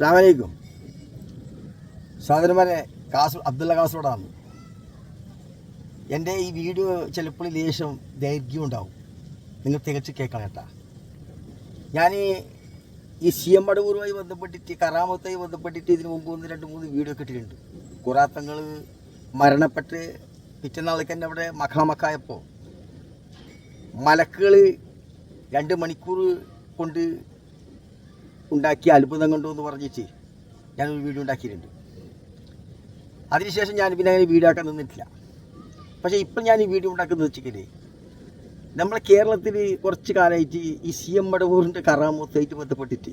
അസ്ലാമലൈക്കും സഹോദരന്മാരെ കാസു അബ്ദുള്ള കാസർഗോഡാണ്. എന്റെ ഈ വീഡിയോ ചിലപ്പോൾ ലേശം ദൈർഘ്യം ഉണ്ടാവും. നിങ്ങൾ തികച്ച് കേൾക്കണം കേട്ടാ. ഞാൻ ഈ സി എം മടവൂറുമായി ബന്ധപ്പെട്ടിട്ട് കറാമത്തുമായി ബന്ധപ്പെട്ടിട്ട് ഇതിന് മുമ്പ് ഒന്ന് രണ്ട് മൂന്ന് വീഡിയോ കിട്ടിയിട്ടുണ്ട് കുറാത്തങ്ങൾ മരണപ്പെട്ട് പിറ്റന്നാളേക്ക് തന്നെ അവിടെ മഖാമക്കായപ്പോൾ മലക്കുകൾ രണ്ട് മണിക്കൂർ കൊണ്ട് ഉണ്ടാക്കിയ അത്ഭുതം കണ്ടു എന്ന് പറഞ്ഞിട്ട് ഞാനൊരു വീഡിയോ ഉണ്ടാക്കിയിട്ടുണ്ട്. അതിനുശേഷം ഞാൻ പിന്നെ അങ്ങനെ വീഡിയോ ആക്കാൻ നിന്നിട്ടില്ല. പക്ഷേ ഇപ്പം ഞാൻ ഈ വീഡിയോ ഉണ്ടാക്കുന്നത് വെച്ചിട്ടില്ലേ നമ്മളെ കേരളത്തിൽ കുറച്ച് കാലമായിട്ട് ഈ സി എം മടവൂറിന്റെ കറാമൂത്തായിട്ട് ബന്ധപ്പെട്ടിട്ട്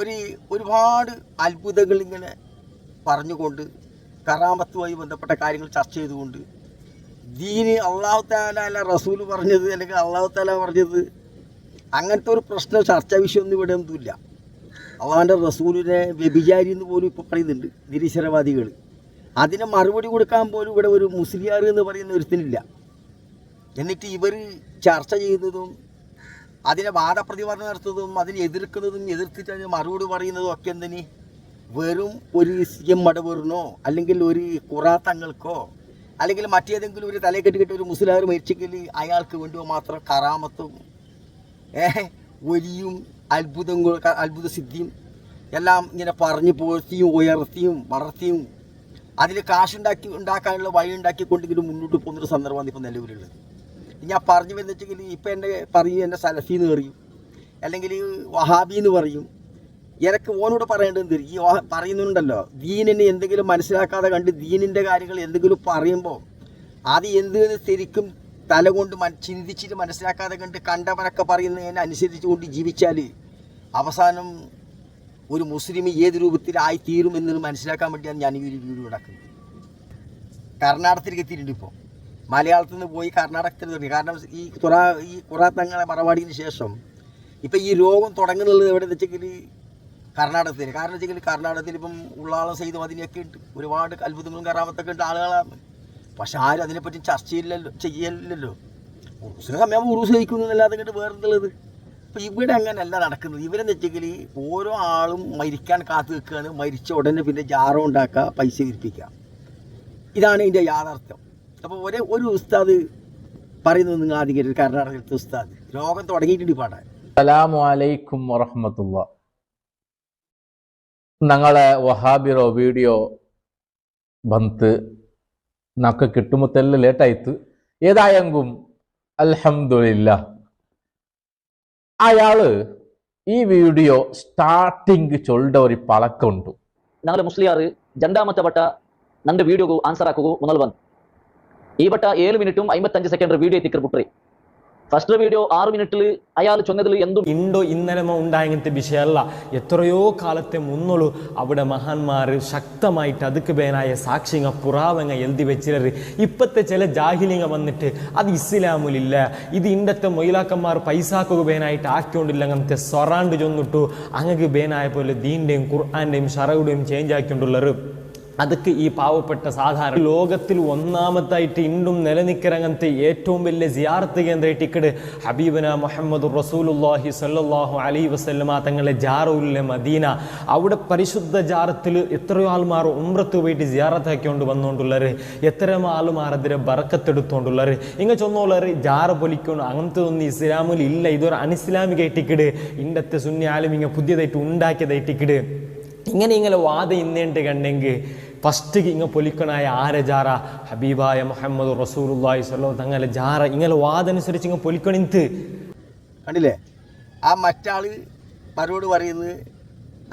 ഒരു ഒരുപാട് അത്ഭുതങ്ങൾ ഇങ്ങനെ പറഞ്ഞുകൊണ്ട് കറാമത്തുമായി ബന്ധപ്പെട്ട കാര്യങ്ങൾ ചർച്ച ചെയ്തുകൊണ്ട് ദീന് അള്ളാഹു താല അല്ല റസൂൽ പറഞ്ഞത് അല്ലെങ്കിൽ അള്ളാഹു താല പറഞ്ഞത് അങ്ങനത്തെ ഒരു പ്രശ്നം ചർച്ചാ വിഷയമൊന്നും ഇവിടെ ഒന്നുമില്ല. അള്ളാഹാന്റെ റസൂലിനെ വ്യഭിചാരി എന്ന് പോലും ഇപ്പോൾ പറയുന്നുണ്ട് നിരീശ്വരവാദികൾ അതിന് മറുപടി കൊടുക്കാൻ പോലും ഇവിടെ ഒരു മുസ്ലിയാർ എന്ന് പറയുന്ന ഒരുത്തിനില്ല. എന്നിട്ട് ഇവർ ചർച്ച ചെയ്യുന്നതും അതിനെ വാദപ്രതിവാദം നടത്തുന്നതും അതിനെ എതിർക്കുന്നതും എതിർത്തിട്ട് അതിന് മറുപടി പറയുന്നതും ഒക്കെ എന്തിന്? വെറും ഒരു സി എം മടവൂറിനോ അല്ലെങ്കിൽ ഒരു കുറാത്തങ്ങൾക്കോ അല്ലെങ്കിൽ മറ്റേതെങ്കിലും ഒരു തലയെ കെട്ടിക്കിട്ട് ഒരു മുസ്ലിം മരിച്ചെങ്കിൽ അയാൾക്ക് വേണ്ടി മാത്രം കറാമത്തും ഒലിയും അത്ഭുതങ്ങൾ അത്ഭുത സിദ്ധിയും എല്ലാം ഇങ്ങനെ പറഞ്ഞു പോഴ്ത്തിയും ഉയർത്തിയും വളർത്തിയും അതിൽ കാശുണ്ടാക്കി ഉണ്ടാക്കാനുള്ള വഴി ഉണ്ടാക്കിക്കൊണ്ടെങ്കിലും മുന്നോട്ട് പോകുന്നൊരു സന്ദർഭമാണ് ഇപ്പോൾ നിലവിലുള്ളത്. ഞാൻ പറഞ്ഞു വെച്ചെങ്കിൽ ഇപ്പം എന്റെ പറയും എന്റെ സലഫി എന്ന് പറയും അല്ലെങ്കിൽ വഹാബി എന്ന് പറയും. എനിക്ക് ഓനോട് പറയേണ്ടത് ഈ പറയുന്നുണ്ടല്ലോ ദീനിനെ എന്തെങ്കിലും മനസ്സിലാക്കാതെ കണ്ട് ദീനിന്റെ കാര്യങ്ങൾ എന്തെങ്കിലും പറയുമ്പോൾ അത് എന്ത് ശരിക്കും തല കൊണ്ട് മൻ- ചിന്തിച്ചിട്ട് മനസ്സിലാക്കാതെ കണ്ട് കണ്ടവരൊക്കെ പറയുന്നതിനെ അനുസരിച്ചുകൊണ്ട് ജീവിച്ചാൽ അവസാനം ഒരു മുസ്ലിം ഏത് രൂപത്തിലായി തീരും എന്നത് മനസ്സിലാക്കാൻ വേണ്ടിയാണ് ഞാൻ ഈ ഒരു വീഡിയോ ഉണ്ടാക്കുന്നത് കർണാടകത്തിലേക്ക് എത്തിയിട്ടുണ്ട് ഇപ്പോൾ മലയാളത്തിൽ നിന്ന് പോയി കർണാടകത്തിൽ തുടങ്ങി കാരണം ഈ കുറ ഈ കുറാത്തങ്ങളെ മറവാടിന് ശേഷം ഇപ്പം ഈ രോഗം തുടങ്ങുന്നുള്ളത് എവിടെ വെച്ചെങ്കിൽ കർണാടകത്തിൽ കാരണം വെച്ചെങ്കിൽ കർണാടകത്തിൽ ഇപ്പം ഉള്ളാളം സെയ്ത് അതിനെയൊക്കെ ഉണ്ട് ഒരുപാട് അത്ഭുതങ്ങളും കറാമത്തൊക്കെ ഉണ്ട് ആളുകളാണ്. പക്ഷെ ആരും അതിനെപ്പറ്റി ചർച്ച ചെയ്യില്ലല്ലോ ചെയ്യലില്ലല്ലോ. ഉറുസിന് സമയം ഉറുസ് കഴിക്കുന്നു എന്നല്ലാതെ ഇങ്ങോട്ട് വേറെന്തുള്ളത്? അപ്പോൾ ഇവിടെ അങ്ങനെയല്ല നടക്കുന്നത്. ഇവരെന്ന് വെച്ചെങ്കിൽ ഓരോ ആളും മരിക്കാൻ കാത്തു നിൽക്കുകയാണ് മരിച്ച ഉടനെ പിന്നെ ജാറോ ഉണ്ടാക്കുക പൈസ ഇരിപ്പിക്കുക ഇതാണ് ഇതിന്റെ യാഥാർത്ഥ്യം. അപ്പോൾ ഒരേ ഒരു ഉസ്താദ് പറയുന്നത് നിങ്ങൾ ആദ്യം കേട്ടത് കർണാടകത്തെ ഉസ്താദ്. ലോകം തുടങ്ങിയിട്ടുണ്ട് പാടാൻ സലാമലൈക്കും വറഹമത്തുള്ള. ഞങ്ങളെ വഹാബിറോ വീഡിയോ ബന്ത് നമുക്ക് കിട്ടുമത്തെല്ലാം ലേട്ടായിത്ത് ഏതായെങ്കും അൽഹമില്ല അയാൾ ഈ വീഡിയോ സ്റ്റാർട്ടിങ് ചൊല്ലുടെ ഒരു പളക്കുണ്ട് നാളെ മുസ്ലിയാർ രണ്ടാമത്തെ വട്ട നന്റെ വീഡിയോ ആൻസർ ആക്കുക മുതൽ വന്ന്. ഈ വട്ട ഏഴ് മിനിറ്റും അമ്പത്തഞ്ച് സെക്കൻഡ് വീഡിയോ എത്തിക്കർ പുട്രി ഫസ്റ്റ് വീഡിയോ ആറ് മിനിറ്റിൽ അയാൾ ചെന്നതിൽ എന്തും ഇണ്ടോ ഇന്നലമോ ഉണ്ടായങ്ങനത്തെ വിഷയമല്ല എത്രയോ കാലത്തെ മുന്നോളൂ അവിടെ മഹാന്മാർ ശക്തമായിട്ട് അതുക്ക് പേനായ സാക്ഷിങ്ങ പുറാവങ്ങ എഴുതി വെച്ചിരർ ഇപ്പത്തെ ചില ജാഹിലിങ്ങ വന്നിട്ട് അത് ഇസ്ലാമിലില്ല. ഇത് ഇണ്ടത്തെ മൊയിലാക്കന്മാർ പൈസാക്കുക പേനായിട്ട് ആക്കിക്കൊണ്ടില്ല. അങ്ങനത്തെ സൊറാണ്ട് ചൊന്നിട്ടു അങ്ങക്ക് പേനായ പോലെ ദീന്റെയും ഖുർആാന്റെയും ഷറയുടെയും ചേഞ്ച് ആക്കിക്കൊണ്ടുള്ളവർ അതൊക്കെ ഈ പാവപ്പെട്ട സാധാരണ ലോകത്തിൽ ഒന്നാമത്തായിട്ട് ഇണ്ടും നിലനിൽക്കിറങ്ങനത്തെ ഏറ്റവും വലിയ സിയാർത്ത് കേന്ദ്രമായിട്ട് ഇക്കട് ഹബീബന മുഹമ്മദ് റസൂലുല്ലാഹി സല്ലാഹു അലൈ വസല്ലമ തങ്ങളെ ജാറുല്ലെ മദീന. അവിടെ പരിശുദ്ധ ജാറത്തിൽ എത്രയോ ആൾമാർ ഉമ്രത്ത് പോയിട്ട് സിയാറത്ത് ആക്കിക്കൊണ്ട് വന്നുകൊണ്ടുള്ളവർ എത്ര ആൾമാർ അതിരെ ബറക്കത്തെടുത്തോണ്ടുള്ളവർ ഇങ്ങ ചൊന്നുള്ളവർ ജാറ പൊലിക്കൊണ്ട് അങ്ങനത്തെ ഒന്നും ഇസ്ലാമിൽ ഇല്ല. ഇതൊരു അനിസ്ലാമിക ടിക്കറ്റ്. ഇണ്ടത്തെ സുന്നി ആലും ഇങ്ങനെ പുതിയതായിട്ട് ഉണ്ടാക്കിയതായിട്ടിക്കട് ഇങ്ങനെ ഇങ്ങനെ വാദം ഇന്നേണ്ട് കണ്ടെങ്കിൽ ഫസ്റ്റ് ഇങ്ങ പൊലിക്കണായ ആരെ ജാറ? ഹബീബായ മുഹമ്മദ് റസൂലുള്ളാഹി സ്വല്ലോ തങ്ങളെ ജാറ. ഇങ്ങനെ വാദനുസരിച്ച് ഇങ്ങ പൊലിക്കണിന്ത് കണ്ടില്ലേ? ആ മറ്റാൾ മറുപടി പറയുന്നത്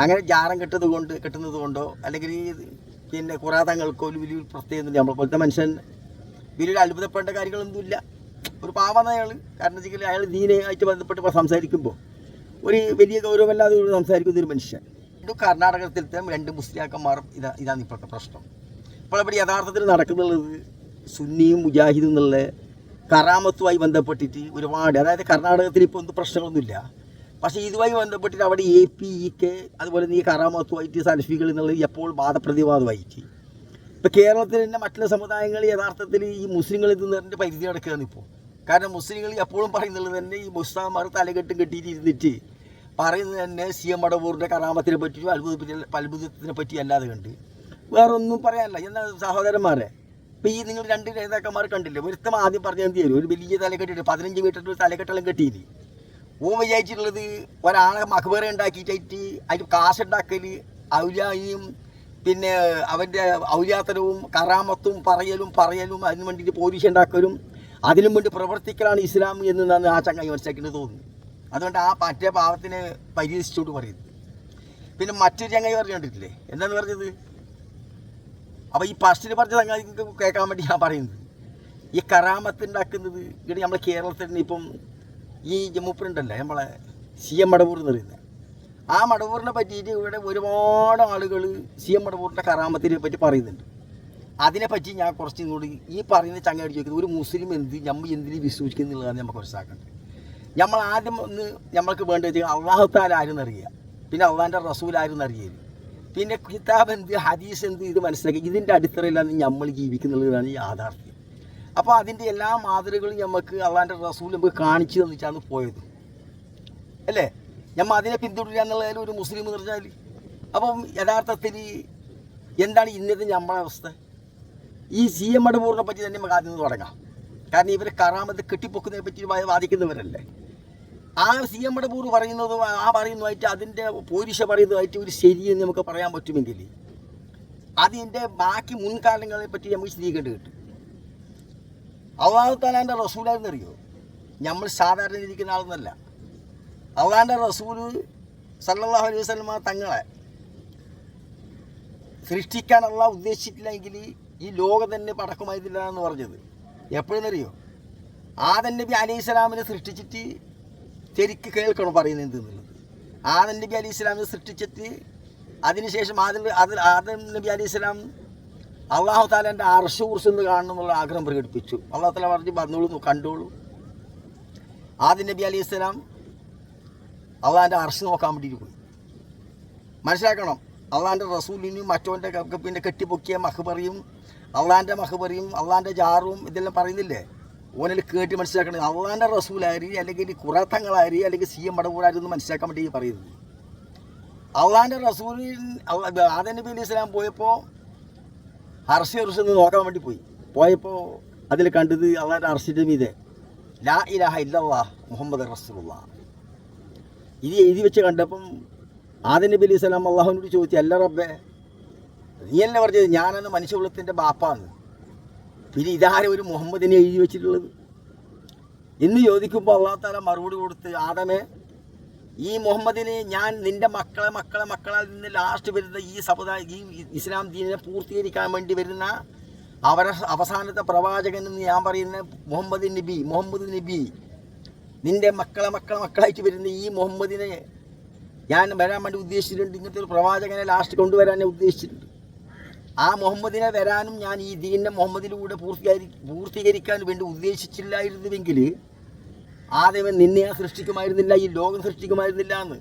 അങ്ങനെ ജാറം കെട്ടത് കൊണ്ട് കെട്ടുന്നത് കൊണ്ടോ അല്ലെങ്കിൽ ഈ പിന്നെ കുറാതങ്ങൾക്കോ ഒരു വലിയ പ്രത്യേകത നമ്മളെ പോലത്തെ മനുഷ്യൻ വലിയൊരു അത്ഭുതപ്പെടേണ്ട കാര്യങ്ങളൊന്നുമില്ല. ഒരു പാവന അയാൾ കാരണം വെച്ചാൽ അയാൾ ദീനയായിട്ട് ബന്ധപ്പെട്ട് സംസാരിക്കുമ്പോൾ ഒരു വലിയ ഗൗരവമല്ലാതെ ഒരു സംസാരിക്കുന്ന ഒരു മനുഷ്യൻ. ഇത് കർണാടകത്തിലത്തെ രണ്ട് മുസ്ലിയാക്കന്മാരും ഇതാ ഇതാണ് ഇപ്പോഴത്തെ പ്രശ്നം. ഇപ്പോൾ ഇവിടെ യഥാർത്ഥത്തിൽ നടക്കുന്നുള്ളത് സുന്നിയും മുജാഹിദും എന്നുള്ള കറാമത്തുമായി ബന്ധപ്പെട്ടിട്ട് ഒരുപാട് അതായത് കർണാടകത്തിൽ ഇപ്പോൾ ഒന്നും പ്രശ്നങ്ങളൊന്നുമില്ല. പക്ഷേ ഇതുമായി ബന്ധപ്പെട്ടിട്ട് അവിടെ എ പി ഇ കെ അതുപോലെ ഈ കറാമത്തുമായിട്ട് സൽഫികൾ എന്നുള്ളത് എപ്പോൾ വാദപ്രതിവാദമായിട്ട്. ഇപ്പോൾ കേരളത്തിൽ തന്നെ മറ്റുള്ള സമുദായങ്ങൾ യഥാർത്ഥത്തിൽ ഈ മുസ്ലിങ്ങളിൽ നിന്ന് പരിധി നടക്കുകയാണ് ഇപ്പോൾ. കാരണം മുസ്ലിങ്ങൾ എപ്പോഴും പറയുന്നുള്ളത് തന്നെ ഈ മുസ്താമാർ തലകെട്ടും കെട്ടിയിട്ട് ഇരുന്നിട്ട് പറയുന്നത് തന്നെ സി എം അടവൂറിന്റെ കറാമത്തിനെ പറ്റിയും അത്ഭുതത്തിനെ അത്ഭുതത്തിനെ പറ്റി അല്ലാതെ കണ്ട്. വേറെ ഒന്നും പറയാനില്ല. എന്നാൽ സഹോദരന്മാരെ ഇപ്പം ഈ നിങ്ങൾ രണ്ട് നേതാക്കന്മാർ കണ്ടില്ലേ? ഒരുത്തം ആദ്യം പറഞ്ഞ എന്ത് ചെയ്യും ഒരു വലിയ തലക്കെട്ടിട്ട് പതിനഞ്ച് മീറ്റർ തലക്കെട്ടെല്ലാം കെട്ടിയില്ലേ? ഓ വിചാരിച്ചിട്ടുള്ളത് ഒരാളെ മഖബറ ഉണ്ടാക്കിയിട്ട് കാശ് കാശുണ്ടാക്കൽ ഔലിയായും പിന്നെ അവന്റെ ഔലാത്തരവും കറാമത്തും പറയലും പറയലും അതിന് വേണ്ടിയിട്ട് പോലീസ് ഉണ്ടാക്കലും അതിനും വേണ്ടി പ്രവർത്തിക്കലാണ് ഇസ്ലാം എന്ന് ആ ചങ്ങായി മനസ്സിലാക്കിയിട്ട് തോന്നുന്നു അതുകൊണ്ട് ആ മറ്റേ പാവത്തിന് പരിഹസിച്ചോട്ട് പറയുന്നത് പിന്നെ മറ്റൊരു ചങ്ങായി പറഞ്ഞുകൊണ്ടിട്ടില്ലേ എന്താന്ന് പറഞ്ഞത്? അപ്പോൾ ഈ ഫസ്റ്റിൽ പറഞ്ഞ ചങ്ങായിക്ക് കേൾക്കാൻ വേണ്ടി ഞാൻ പറയുന്നത്. ഈ കറാമത്ത് ഉണ്ടാക്കുന്നത് ഇവിടെ നമ്മളെ കേരളത്തിൽ ഇപ്പം ഈ ജമ്മുപ്പുണ്ടല്ലേ നമ്മളെ സി എം മടവൂർ എന്ന് പറയുന്നത്. ആ മടവൂറിനെ പറ്റിയിട്ട് ഇവിടെ ഒരുപാട് ആളുകൾ സി എം മടവൂറിന്റെ കറാമത്തിനെ പറ്റി പറയുന്നുണ്ട്. അതിനെപ്പറ്റി ഞാൻ കുറച്ചും കൂടി ഈ പറയുന്ന ചങ്ങാടി ചോദിക്കുന്നത് ഒരു മുസ്ലിം എന്ത്? നമ്മൾ എന്തിനു വിശ്വസിക്കുന്നുള്ളതാണ് നമുക്ക് മനസ്സിലാക്കേണ്ടത് നമ്മൾ ആദ്യം ഒന്ന് നമ്മൾക്ക് വേണ്ടത് അള്ളാഹുത്താൽ ആരെന്നറിയുക പിന്നെ അള്ളാഹിന്റെ റസൂൽ ആരെന്നറിയരുത് പിന്നെ കിതാബ് എന്ത് ഹദീസ് എന്ത് ഇത് മനസ്സിലാക്കി. ഇതിന്റെ അടിത്തറയിലാണ് നമ്മൾ ജീവിക്കുന്നുള്ളതാണ് യാഥാർത്ഥ്യം. അപ്പോൾ അതിന്റെ എല്ലാ മാതൃകകളും നമുക്ക് അള്ളാഹിന്റെ റസൂൽ നമുക്ക് കാണിച്ചു തന്നിട്ടാണ് പോയത്. അല്ലേ? നമ്മൾ അതിനെ പിന്തുടരുക എന്നുള്ളതിൽ ഒരു മുസ്ലിം എന്ന് പറഞ്ഞാൽ അപ്പം യഥാർത്ഥത്തിൽ എന്താണ് ഇന്നത്തെ നമ്മളെ അവസ്ഥ? ഈ സി എം മടപൂറിനെ പറ്റി തന്നെ നമുക്ക് ആദ്യം തുടങ്ങാം. കാരണം ഇവർ കറാമത്ത് കെട്ടിപ്പൊക്കുന്നതിനെ പറ്റി വാദിക്കുന്നവരല്ലേ. ആ സി എം മടപൂർ പറയുന്നതും ആ പറയുന്നതുമായിട്ട് അതിന്റെ പോലീഷ പറയുന്നതുമായിട്ട് ഒരു ശരിയെന്ന് നമുക്ക് പറയാൻ പറ്റുമെങ്കിൽ അതിന്റെ ബാക്കി മുൻകാലങ്ങളെ പറ്റി നമുക്ക് സ്ഥിരീകരിക്കേണ്ടി കിട്ടും അള്ളാഹുത്താലാന്റെ റസൂലായിരുന്നറിയോ നമ്മൾ സാധാരണ ഇരിക്കുന്ന ആളെന്നല്ല. അള്ളാഹാന്റെ റസൂൽ സല്ലാഹു അലൈഹി വസ്ലമ തങ്ങളെ സൃഷ്ടിക്കാൻ അള്ളാഹ് ഉദ്ദേശിച്ചിട്ടില്ലെങ്കിൽ ഈ ലോകം തന്നെ പടക്കുമായിരുന്നില്ല എന്ന് പറഞ്ഞത്. എപ്പോഴെന്നറിയോ? ആദൻ നബി അലി ഇസ്ലാമിനെ സൃഷ്ടിച്ചിട്ട് ശരിക്ക് കേൾക്കണം പറയുന്നത് എന്തെന്നുള്ളത്? ആദൻ നബി അലി ഇസ്ലാമിനെ സൃഷ്ടിച്ചിട്ട് അതിനുശേഷം ആദൻ ആദൻ നബി അലി ഇസ്ലാം അള്ളാഹു താലാന്റെ അർഷ കുറിച്ച് എന്ന് കാണണം എന്നുള്ള ആഗ്രഹം പ്രകടിപ്പിച്ചു. അള്ളാഹു താല പറഞ്ഞു വന്നോളൂ കണ്ടോളൂ. ആദൻ നബി അലി ഇസ്ലാം അള്ളാഹാന്റെ അർഷ് നോക്കാൻ വേണ്ടിയിട്ട് പോയി. മനസ്സിലാക്കണം അള്ളാഹാന്റെ റസൂലിനും മറ്റോന്റെ പിന്നെ കെട്ടിപ്പൊക്കിയ മഹബറിയും അള്ളാഹിന്റെ മഹബറിയും അള്ളാന്റെ ജാറും ഇതെല്ലാം പറയുന്നില്ലേ? ഓനിൽ കേട്ട് മനസ്സിലാക്കണം. അള്ളാന്റെ റസൂലായി അല്ലെങ്കിൽ കുറത്തങ്ങളാരി അല്ലെങ്കിൽ സി എം മടവൂരാരി എന്ന് മനസ്സിലാക്കാൻ വേണ്ടി പറയുന്നത്. അള്ളാന്റെ റസൂലിൻ ആദ നബി അലി ഇസ്ലാം പോയപ്പോൾ അർഷ് എന്ന് നോക്കാൻ വേണ്ടി പോയി. പോയപ്പോൾ അതിൽ കണ്ടത് അള്ളാന്റെ അർഷിന്റെ മീതെ ലാ ഇലാഹ ഇല്ലാ മുഹമ്മദ് റസൂലുള്ള ഇത് എഴുതി വെച്ച് കണ്ടപ്പം ആദ്യ നബി അലി ഇസ്ലാം അള്ളാഹുവിനോട് ചോദിച്ചു അല്ല റബ്ബേ നീയല്ലേ പറഞ്ഞത്? ഞാനെന്ന് മനുഷ്യകുലത്തിന്റെ ബാപ്പാന്ന്. പിന്നെ ഇതാരെ ഒരു മുഹമ്മദിനെ എഴുതി വെച്ചിട്ടുള്ളത്? എന്ന് ചോദിക്കുമ്പോൾ അള്ളാത്താല മറുപടി കൊടുത്ത് ആദമേ ഈ മുഹമ്മദിനെ ഞാൻ നിന്റെ മക്കളെ മക്കളെ മക്കളാൽ നിന്ന് ലാസ്റ്റ് വരുന്ന ഈ സമുദായ ഈ ഇസ്ലാം ദീനിനെ പൂർത്തീകരിക്കാൻ വേണ്ടി വരുന്ന അവരെ അവസാനത്തെ പ്രവാചകൻ എന്ന് ഞാൻ പറയുന്ന മുഹമ്മദ് നബി മുഹമ്മദ് നബി നിന്റെ മക്കളെ മക്കളെ മക്കളായിട്ട് വരുന്ന ഈ മുഹമ്മദിനെ ഞാൻ വരാൻ വേണ്ടി ഉദ്ദേശിച്ചിട്ടുണ്ട്. ഇങ്ങനത്തെ ഒരു പ്രവാചകനെ ലാസ്റ്റ് കൊണ്ടുവരാൻ ഉദ്ദേശിച്ചിട്ടുണ്ട്. ആ മുഹമ്മദിനെ വരാനും ഞാൻ ഈ ദീനിനെ മുഹമ്മദിലൂടെ പൂർത്തീകരി പൂർത്തീകരിക്കാൻ വേണ്ടി ഉദ്ദേശിച്ചില്ലായിരുന്നുവെങ്കിൽ ആദ്യമേ നിന്നെ ഞാൻ സൃഷ്ടിക്കുമായിരുന്നില്ല ഈ ലോകം സൃഷ്ടിക്കുമായിരുന്നില്ല എന്ന്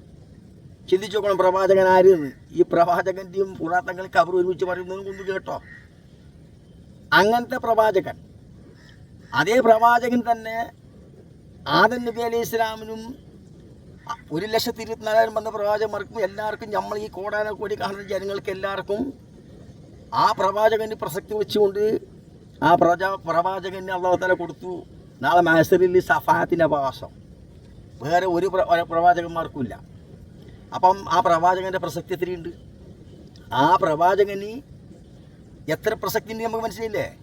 ചിന്തിച്ചു നോക്കണം പ്രവാചകൻ ആരെന്ന് ഈ പ്രവാചകന്റെയും പുറാത്തങ്ങൾ കബർ ഒരുമിച്ച് പറയുന്നതും കൊണ്ട് കേട്ടോ. അങ്ങനത്തെ പ്രവാചകൻ അതേ പ്രവാചകൻ തന്നെ ആദൻ നബി അലൈഹി ഇസ്ലാമിനും ഒരു ലക്ഷത്തി ഇരുപത്തിനാലായിരം വന്ന പ്രവാചകന്മാർക്കും എല്ലാവർക്കും നമ്മൾ ഈ കോടാന കോടി കാണുന്ന ജനങ്ങൾക്ക് എല്ലാവർക്കും ആ പ്രവാചകന് പ്രസക്തി വെച്ചുകൊണ്ട് ആ പ്രജ പ്രവാചകന് അള്ളാഹുത്തല കൊടുത്തു. നാളെ മാസറിൽ സഫാത്തിന്റെ അവകാശം വേറെ ഒരു പ്ര- പ്രവാചകന്മാർക്കുമില്ല. അപ്പം ആ പ്രവാചകന്റെ പ്രസക്തി എത്രയുണ്ട്? ആ പ്രവാചകന് എത്ര പ്രസക്തി ഉണ്ട് നമുക്ക് മനസ്സിലായില്ലേ?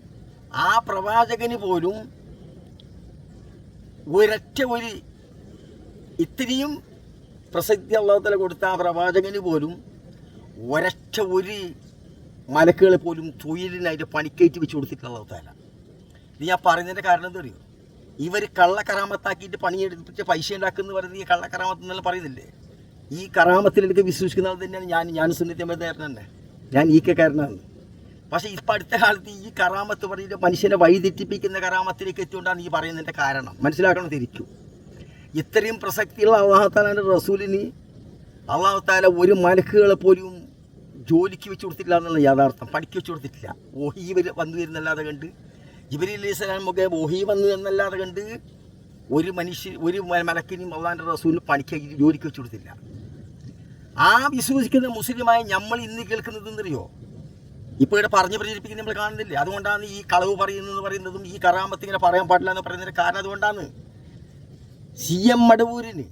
ആ പ്രവാചകന് പോലും ഒരൊറ്റ ഒരു ഇത്രയും പ്രസക്തി അള്ളാഹുത്തല കൊടുത്ത ആ പ്രവാചകന് പോലും ഒരൊറ്റ ഒരു മലക്കുകളെ പോലും തൊഴിലിനായിട്ട് പണിക്കയറ്റി വെച്ച് കൊടുത്തിട്ടുള്ള അവസ്ഥയല്ല ഇത് ഞാൻ പറയുന്നതിന്റെ കാരണം എന്താ അറിയോ? ഇവർ കള്ളക്കറാമത്താക്കിയിട്ട് പണിയെടുത്തിട്ട് പൈസ ഉണ്ടാക്കുന്ന പറയുന്നത് ഈ കള്ളക്കറാമത്ത് എന്നല്ല പറയുന്നില്ലേ? ഈ കറാമത്തിലേക്ക് വിശ്വസിക്കുന്ന ആൾ തന്നെയാണ് ഞാൻ. ഞാൻ സുന്നിത്യമേതാരൻ തന്നെ. ഞാൻ ഈ കാരനാണ്. പക്ഷേ ഇപ്പം അടുത്ത കാലത്ത് ഈ കറാമത്ത് പറഞ്ഞിട്ട് മനുഷ്യനെ വഴിതെറ്റിപ്പിക്കുന്ന കറാമത്തിലേക്ക് എത്തിക്കൊണ്ടാണ് ഈ പറയുന്നതിന്റെ കാരണം. മനസ്സിലാക്കണം തിരിച്ചു ഇത്രയും പ്രസക്തിയുള്ള അള്ളാഹത്താലാന്റെ റസൂലിന് അള്ളാഹത്താല ഒരു മലക്കുകളെ പോലും ജോലിക്ക് വെച്ച് കൊടുത്തിട്ടില്ല എന്നുള്ള യാഥാർത്ഥ്യം പണിക്ക് വെച്ച് കൊടുത്തിട്ടില്ല. ഓഹി ഇവർ വന്നു വരുന്നല്ലാതെ കണ്ട് ഇവർ സ്വലാം മുഖേ ഓഹി വന്നു എന്നല്ലാതെ കണ്ട് ഒരു മനുഷ്യൻ ഒരു മലക്കിനും അള്ളാന്റെ റസൂലിന് പണിക്ക് ജോലിക്ക് വെച്ച് കൊടുത്തില്ല ആ വിശ്വസിക്കുന്ന മുസ്ലിമായി നമ്മൾ ഇന്ന് കേൾക്കുന്നത് എന്തറിയോ? ഇപ്പോൾ ഇവിടെ പറഞ്ഞ് പ്രചരിപ്പിക്കുന്നത് നമ്മൾ കാണുന്നില്ല? അതുകൊണ്ടാണ് ഈ കളവ് പറയുന്നതെന്ന് പറയുന്നതും ഈ കറാമത്ത് ഇങ്ങനെ പറയാൻ പാടില്ല എന്ന് പറയുന്നതിന് കാരണം അതുകൊണ്ടാണ്. സി എം മടവൂരിന്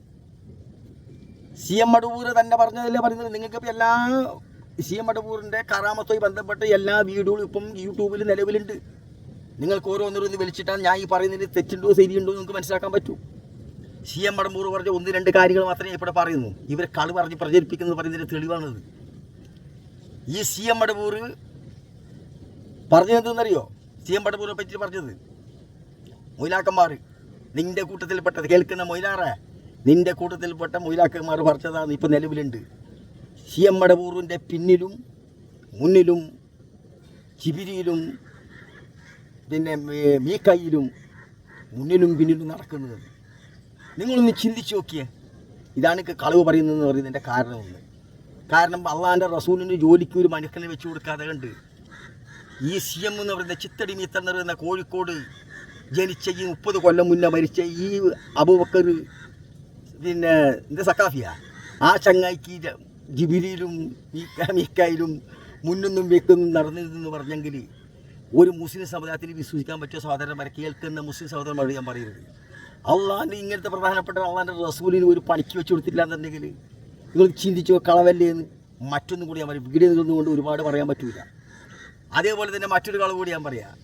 സി എം മടവൂര് തന്നെ പറഞ്ഞതല്ലേ പറയുന്നത്? നിങ്ങൾക്ക് എല്ലാ സി എം അടവൂറിന്റെ കറാമത്തുമായി ബന്ധപ്പെട്ട എല്ലാ വീഡിയോകളും ഇപ്പം യൂട്യൂബിൽ നിലവിലുണ്ട്. നിങ്ങൾക്ക് ഓരോന്നോരോന്ന് വിളിച്ചിട്ടാൽ ഞാൻ ഈ പറയുന്നതിന് തെറ്റുണ്ടോ ശരിയുണ്ടോ നിങ്ങൾക്ക് മനസ്സിലാക്കാൻ പറ്റൂ. സി എം മടമ്പൂർ പറഞ്ഞ ഒന്ന് രണ്ട് കാര്യങ്ങൾ മാത്രമേ ഇവിടെ പറയുന്നു. ഇവർ കളി പറഞ്ഞ് പ്രചരിപ്പിക്കുന്നത് പറയുന്നതിന് തെളിവാണത്. ഈ സി എം മടമ്പൂർ പറഞ്ഞതെന്നറിയോ സി എം മടമ്പൂരിനെ പറ്റി പറഞ്ഞത്. മൊയിലാക്കന്മാർ നിന്റെ കൂട്ടത്തിൽപ്പെട്ടത് കേൾക്കുന്ന മൊയിലാറെ നിന്റെ കൂട്ടത്തിൽപ്പെട്ട മൊയിലാക്കന്മാർ പറഞ്ഞതാണ് ഇപ്പം നിലവിലുണ്ട്. സി എം മടവൂറിന്റെ പിന്നിലും മുന്നിലും ചിബിരിയിലും പിന്നെ മീക്കൈയിലും മുന്നിലും പിന്നിലും നടക്കുന്നത്. നിങ്ങളൊന്ന് ചിന്തിച്ച് നോക്കിയേ. ഇതാണ് കളവ് പറയുന്നതെന്ന് പറയുന്നതിന്റെ കാരണമൊന്ന് കാരണം അള്ളാന്റെ റസൂലിന് ജോലിക്ക് ഒരു മനുഷ്യനെ വെച്ച് കൊടുക്കാതെ കണ്ട് ഈ സി എം എന്ന് പറയുന്ന ചിത്തടി മീത്തണ്ണർ എന്ന കോഴിക്കോട് ജനിച്ച ഈ മുപ്പത് കൊല്ലം മുന്നേ മരിച്ച ഈ അബുബക്കർ പിന്നെ എന്താ സക്കാഫിയ ആ ചങ്ങായിക്ക് ജ- ജിബിരിയിലും മീക്ക- മീക്കായിലും മുന്നൊന്നും വെക്കൊന്നും നടന്നിരുന്നെന്ന് പറഞ്ഞെങ്കിൽ ഒരു മുസ്ലിം സമുദായത്തിൽ വിശ്വസിക്കാൻ പറ്റിയ സഹോദരന്മാരെ കേൾക്കുന്ന മുസ്ലിം സഹോദരന്മാരോട് ഞാൻ പറയരുത്. അള്ളാന്റെ ഇങ്ങനത്തെ പ്രധാനപ്പെട്ട അള്ളാഹിന്റെ റസൂലിന് ഒരു പണിക്ക് വെച്ച് കൊടുത്തില്ല എന്നുണ്ടെങ്കിൽ നിങ്ങൾ ചിന്തിച്ചോ കളവല്ലേ എന്ന് മറ്റൊന്നും കൂടി ഞാൻ പറയും വീഡിയോ നിന്നുകൊണ്ട് ഒരുപാട് പറയാൻ പറ്റില്ല അതേപോലെ തന്നെ മറ്റൊരു കളവ് കൂടി ഞാൻ പറയാം.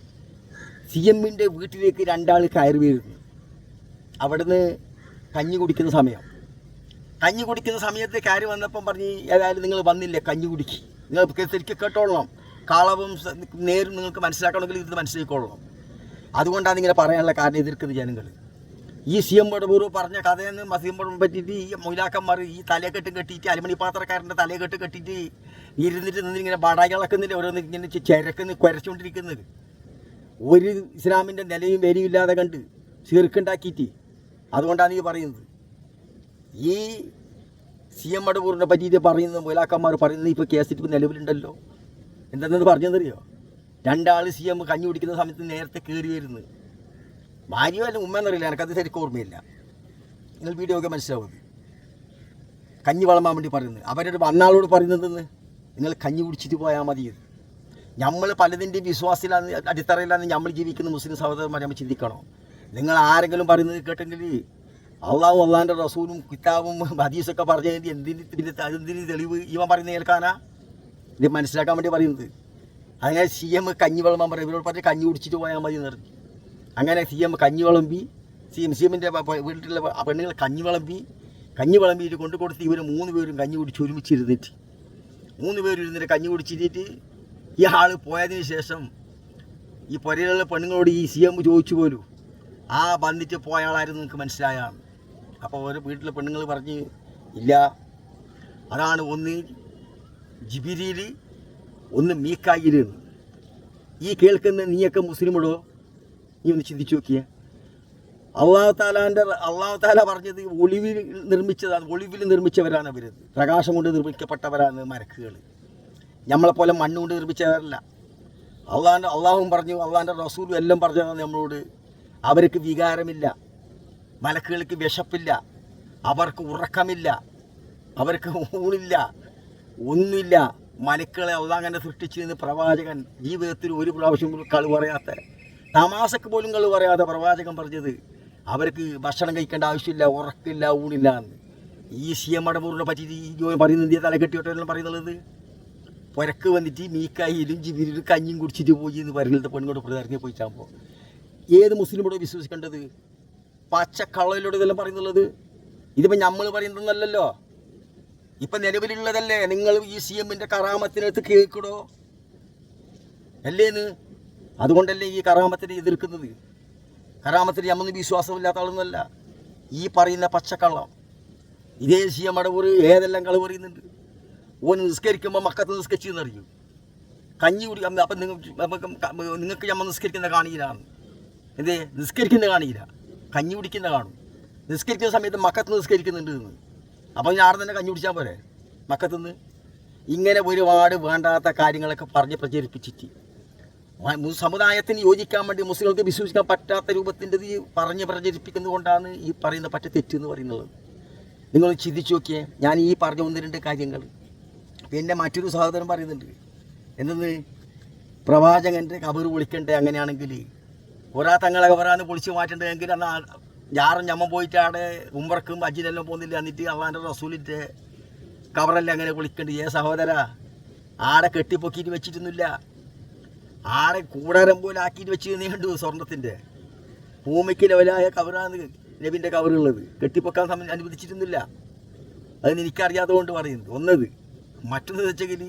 സി എമ്മിന്റെ വീട്ടിലേക്ക് രണ്ടാൾ കയറി വീഴുന്നു അവിടുന്ന് കഞ്ഞി കുടിക്കുന്ന സമയം. കഞ്ഞി കുടിക്കുന്ന സമയത്ത് കാര്യം വന്നപ്പം പറഞ്ഞ് ഏതായാലും നിങ്ങൾ വന്നില്ലേ കഞ്ഞി കുടിക്ക്. നിങ്ങൾ ശരിക്കും കേട്ടോളണം. കാളവും നേരും നിങ്ങൾക്ക് മനസ്സിലാക്കണമെങ്കിൽ ഇത് മനസ്സിലാക്കിക്കൊള്ളണം അതുകൊണ്ടാണ് ഇങ്ങനെ പറയാനുള്ള കാരണം എതിർക്കുന്നത് ജനങ്ങൾ ഈ സി എം ബടബൂർ പറഞ്ഞ കഥയെന്ന് മസീം ബടബൂർ പറ്റിയിട്ട് ഈ മൊയിലാക്കന്മാർ ഈ തലയെക്കെട്ട് കെട്ടിയിട്ട് അലുമണി പാത്രക്കാരന്റെ തലയെക്കെട്ട് കെട്ടിയിട്ട് ഇരുന്നിട്ട് നിന്ന് ഇങ്ങനെ ഇളക്കുന്നില്ല? ഓരോന്ന് ഇങ്ങനെ ചിരക്കുന്ന കുരച്ചുകൊണ്ടിരിക്കുന്നത്. ഒരു ഇസ്ലാമിന്റെ നിലയും വരിയും ഇല്ലാതെ കണ്ട് ചീർക്കുണ്ടാക്കിയിട്ട് അതുകൊണ്ടാണ് ഈ പറയുന്നത്. ഈ സി എം മടവൂറിനെ പറ്റിയിട്ട് പറയുന്നത് മുലാക്കന്മാർ പറയുന്നത് ഇപ്പോൾ കേസിറ്റ് ഇപ്പോൾ നിലവിലുണ്ടല്ലോ. എന്താണെന്ന് പറഞ്ഞതെന്നറിയോ? രണ്ടാൾ സി എം കഞ്ഞി കുടിക്കുന്ന സമയത്ത് നേരത്തെ കയറി വരുന്നത് ഭാര്യയോ അല്ല ഉമ്മയെന്നറിയില്ല എനിക്കത് ശരിക്കും ഓർമ്മയില്ല. നിങ്ങൾ വീഡിയോ ഒക്കെ മനസ്സിലാവും കഞ്ഞി വളമാൻ വേണ്ടി പറയുന്നത് അവരോട് വന്നാളോട് പറയുന്നത് നിങ്ങൾ കഞ്ഞി കുടിച്ചിട്ട് പോയാൽ മതി നമ്മൾ പലതിന്റെയും വിശ്വാസത്തിലാണ് അടിത്തറയിലാണ് നമ്മൾ ജീവിക്കുന്ന മുസ്ലിം സഹോദരന്മാരെ നമ്മൾ ചിന്തിക്കണം? നിങ്ങൾ ആരെങ്കിലും പറയുന്നത് കേട്ടെങ്കിൽ അള്ളാഹും അള്ളാഹിന്റെ റസൂലും കിതാബും ഹദീസൊക്കെ പറഞ്ഞതിന്റെ എന്തിന് പിന്നെ അതെന്തിന് തെളിവ് ഇവൻ പറയുന്ന കേൾക്കാനാ? ഇത് മനസ്സിലാക്കാൻ വേണ്ടി പറയുന്നത്. അങ്ങനെ സി എം കഞ്ഞി വിളമ്പാൻ പറയും. ഇവരോട് പറഞ്ഞ് കഞ്ഞി കുടിച്ചിട്ട് പോയാൽ മതി നിർത്തി അങ്ങനെ സി എം കഞ്ഞി വിളമ്പി സി എം സി എമ്മിന്റെ വീട്ടിലെ പെണ്ണുങ്ങൾ കഞ്ഞി വിളമ്പി കഞ്ഞി വിളമ്പിയിട്ട് കൊണ്ടു കൊടുത്ത് ഇവർ മൂന്ന് പേരും കഞ്ഞി കുടിച്ച് ഒരുമിച്ചിരുന്നിട്ട് മൂന്ന് പേരും ഇരുന്നിട്ട് കഞ്ഞി കുടിച്ചിരുന്നിട്ട് ഈ ആൾ പോയതിന് ശേഷം ഈ പുരയിലുള്ള പെണ്ണുങ്ങളോട് ഈ സി എം ചോദിച്ചു പോലും ആ വന്നിട്ട് പോയ ആളായിരുന്നു നിങ്ങൾക്ക് മനസ്സിലായാണ് അപ്പോൾ ഒരു വീട്ടിലെ പെണ്ണുങ്ങൾ പറഞ്ഞ് ഇല്ല അതാണ് ഒന്ന് ജിബിരിയിൽ ഒന്ന് മീക്കായിൽ ഈ കേൾക്കുന്ന നീയൊക്കെ മുസ്ലിമുടോ നീ ഒന്ന് ചിന്തിച്ചു നോക്കിയേ. അള്ളാഹു താലാന്റെ അള്ളാഹു താല പറഞ്ഞത് ഒളിവിൽ നിർമ്മിച്ചതാണ് ഒളിവിൽ നിർമ്മിച്ചവരാണ് അവർ പ്രകാശം കൊണ്ട് നിർമ്മിക്കപ്പെട്ടവരാണ് മരക്കുകൾ നമ്മളെപ്പോലെ മണ്ണ് കൊണ്ട് നിർമ്മിച്ചവരല്ല. അള്ളാഹാന്റെ അള്ളാഹും പറഞ്ഞു അള്ളാഹാന്റെ റസൂലും എല്ലാം പറഞ്ഞതാണ് നമ്മളോട്. അവർക്ക് വികാരമില്ല. മലക്കുകൾക്ക് വിശപ്പില്ല. അവർക്ക് ഉറക്കമില്ല. അവർക്ക് ഊണില്ല. ഒന്നുമില്ല. മലക്കളെ അള്ളാഹനെ സൃഷ്ടിച്ചിരുന്ന പ്രവാചകൻ ജീവിതത്തിൽ ഒരു പ്രാവശ്യം കളി പറയാത്ത തമാശക്ക് പോലും കളി പറയാതെ പ്രവാചകൻ പറഞ്ഞത് അവർക്ക് ഭക്ഷണം കഴിക്കേണ്ട ആവശ്യമില്ല ഉറക്കില്ല ഊണില്ല എന്ന്. ഈ സി എം അടമൂറിനെ പറ്റി പറയുന്നത് ഇന്ത്യ തലകെട്ടിയോട്ടെല്ലാം പറയുന്നത്. പുരക്ക് വന്നിട്ട് മീക്കായിലും ജിബിരിലും കഞ്ഞിയും കുടിച്ചിട്ട് പോയി എന്ന് പറയുന്നത് പെണ്ണുകൊണ്ട് ഇറങ്ങി പോയിച്ചാകുമ്പോൾ ഏത് മുസ്ലിമോട് വിശ്വസിക്കേണ്ടത്? പച്ചക്കള്ളയിലൂടെ ഇതെല്ലാം പറയുന്നുള്ളത്? ഇതിപ്പോൾ നമ്മൾ പറയുന്നതല്ലല്ലോ ഇപ്പം നിലവിലുള്ളതല്ലേ? നിങ്ങൾ ഈ സി എമ്മിന്റെ കറാമത്തിനകത്ത് കേൾക്കണോ? അല്ലേന്ന്? അതുകൊണ്ടല്ലേ ഈ കറാമത്തിനെ എതിർക്കുന്നത്? കറാമത്തിന് നമ്മൊന്നും വിശ്വാസമില്ലാത്ത ആളൊന്നുമല്ല. ഈ പറയുന്ന പച്ചക്കള്ളം. ഇതേ സി എം അടവൂർ ഏതെല്ലാം കളവ് പറയുന്നുണ്ട്? ഓന് നിസ്കരിക്കുമ്പോൾ മക്കത്ത് നിസ്കരിച്ചു അറിയൂ കഞ്ഞി കുടി അപ്പം നിങ്ങൾക്ക് നമ്മൾ നിസ്കരിക്കുന്ന കാണിയിലാണ്. എന്തേ? നിസ്കരിക്കുന്ന കാണിയില്ല കഞ്ഞി കുടിക്കുന്ന കാണും. നിസ്കരിക്കുന്ന സമയത്ത് മക്കത്ത് നിസ്കരിക്കുന്നുണ്ട് എന്ന്. അപ്പം ഞാൻ തന്നെ കഞ്ഞി കുടിച്ചാൽ പോരെ? മക്കത്തുനിന്ന് ഇങ്ങനെ ഒരുപാട് വേണ്ടാത്ത കാര്യങ്ങളൊക്കെ പറഞ്ഞ് പ്രചരിപ്പിച്ചിട്ട്. സമുദായത്തിന് യോജിക്കാൻ വേണ്ടി മുസ്ലിങ്ങൾക്ക് വിശ്വസിക്കാൻ പറ്റാത്ത രൂപത്തിന്റെ ഈ പറഞ്ഞ് പ്രചരിപ്പിക്കുന്നതുകൊണ്ടാണ് ഈ പറയുന്ന പറ്റ തെറ്റെന്ന് പറയുന്നത്. നിങ്ങൾ ചിന്തിച്ചു നോക്കിയേ ഞാൻ ഈ പറഞ്ഞ ഒന്ന് രണ്ട് കാര്യങ്ങൾ. പിന്നെ മറ്റൊരു സഹോദരൻ പറയുന്നുണ്ട് എന്തെന്ന്? പ്രവാചകന്റെ കബറ് വിളിക്കണ്ടേ അങ്ങനെയാണെങ്കിൽ ഒരാ തങ്ങളൊക്കെ പറയാന്ന് പൊളിച്ച് മാറ്റണ്ടെങ്കിൽ എന്നാൽ ഞാറും ഞമ്മ പോയിട്ട് അവിടെ ഉമ്പറക്കും പോകുന്നില്ല എന്നിട്ട് അള്ളാന്റെ റസൂലിന്റെ കവറെല്ലാം അങ്ങനെ പൊളിക്കണ്ട് ഏ സഹോദര ആടെ കെട്ടിപ്പൊക്കിയിട്ട് വെച്ചിട്ടൊന്നുമില്ല. ആടെ കൂടാരം പോലെ ആക്കിയിട്ട് വെച്ച് നീണ്ടു സ്വർണത്തിന്റെ ഭൂമിക്ക് ലെവലായ കവറാണ് നബിന്റെ കവറുള്ളത് കെട്ടിപ്പൊക്കാൻ സമയം അനുവദിച്ചിരുന്നില്ല അതിന് എനിക്കറിയാതെ കൊണ്ട് പറയുന്നത് ഒന്നത് മറ്റൊന്ന് വെച്ചെങ്കിൽ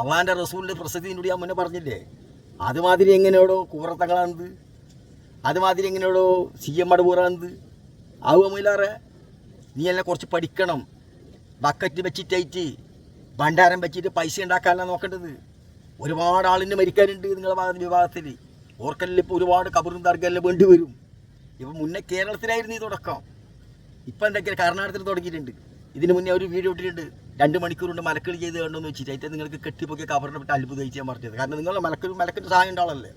അള്ളാന്റെ റസൂലിന്റെ പ്രസക്തിയിലൂടെ ഞാൻ മുന്നേ പറഞ്ഞില്ലേ? അതുമാതിരി എങ്ങനെയോടോ കൂറത്തങ്ങളാണത്. അതുമാതിരി എങ്ങനെയുള്ളൂ സി എം മടപൂറാണത് ആവുമില്ലാറെ നീ എന്നെ കുറച്ച് പഠിക്കണം. ബക്കറ്റ് വെച്ചിട്ടായിട്ട് ഭണ്ഡാരം വെച്ചിട്ട് പൈസ ഉണ്ടാക്കാനല്ല നോക്കേണ്ടത്. ഒരുപാട് ആളിന് മരിക്കാനുണ്ട് നിങ്ങളുടെ ഭാഗ വിഭാഗത്തിൽ ഓർക്കലിൽ ഇപ്പോൾ ഒരുപാട് കബറും തർക്കെല്ലാം വേണ്ടി വരും. ഇപ്പം മുന്നേ കേരളത്തിലായിരുന്നു ഈ തുടക്കം. ഇപ്പം എന്തൊക്കെയാണ് കർണാടകത്തിൽ തുടങ്ങിയിട്ടുണ്ട്. ഇതിന് മുന്നേ ഒരു വീഡിയോ ഇട്ടിട്ടുണ്ട്. രണ്ട് കൊണ്ട് മലക്കളി ചെയ്ത് കണ്ടെന്ന് വെച്ചിട്ട്. അതിന്റെ നിങ്ങൾക്ക് കെട്ടിപ്പൊക്കിയ കബറിനെ പറ്റി അത്ഭുതം ചെയ്യാൻ പറഞ്ഞത്. കാരണം നിങ്ങൾ മലക്കൊരു മലക്കിന്റെ സഹായം ഉണ്ടാളല്ലേ